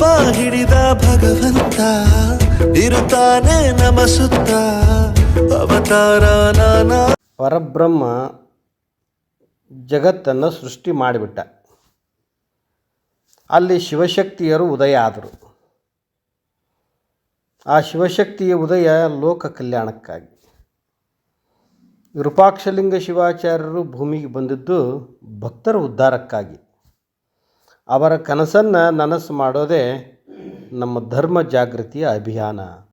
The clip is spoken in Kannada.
ಬಳಪ ಹಿಡಿದ ಭಗವಂತ, ಇರುತ್ತಾನೆ ನಮ ಸುತ್ತ ಅವತಾರ ನಾನಾ. ಪರಬ್ರಹ್ಮ ಜಗತ್ತನ್ನು ಸೃಷ್ಟಿ ಮಾಡಿಬಿಟ್ಟ. ಅಲ್ಲಿ ಶಿವಶಕ್ತಿಯರು ಉದಯ ಆದರು. ಆ ಶಿವಶಕ್ತಿಯ ಉದಯ ಲೋಕ ಕಲ್ಯಾಣಕ್ಕಾಗಿ. ವಿರೂಪಾಕ್ಷಲಿಂಗ ಶಿವಾಚಾರ್ಯರು ಭೂಮಿಗೆ ಬಂದಿದ್ದು ಭಕ್ತರ ಉದ್ಧಾರಕ್ಕಾಗಿ. ಅವರ ಕನಸನ್ನು ನನಸು ಮಾಡೋದೇ ನಮ್ಮ ಧರ್ಮ ಜಾಗೃತಿಯ ಅಭಿಯಾನ.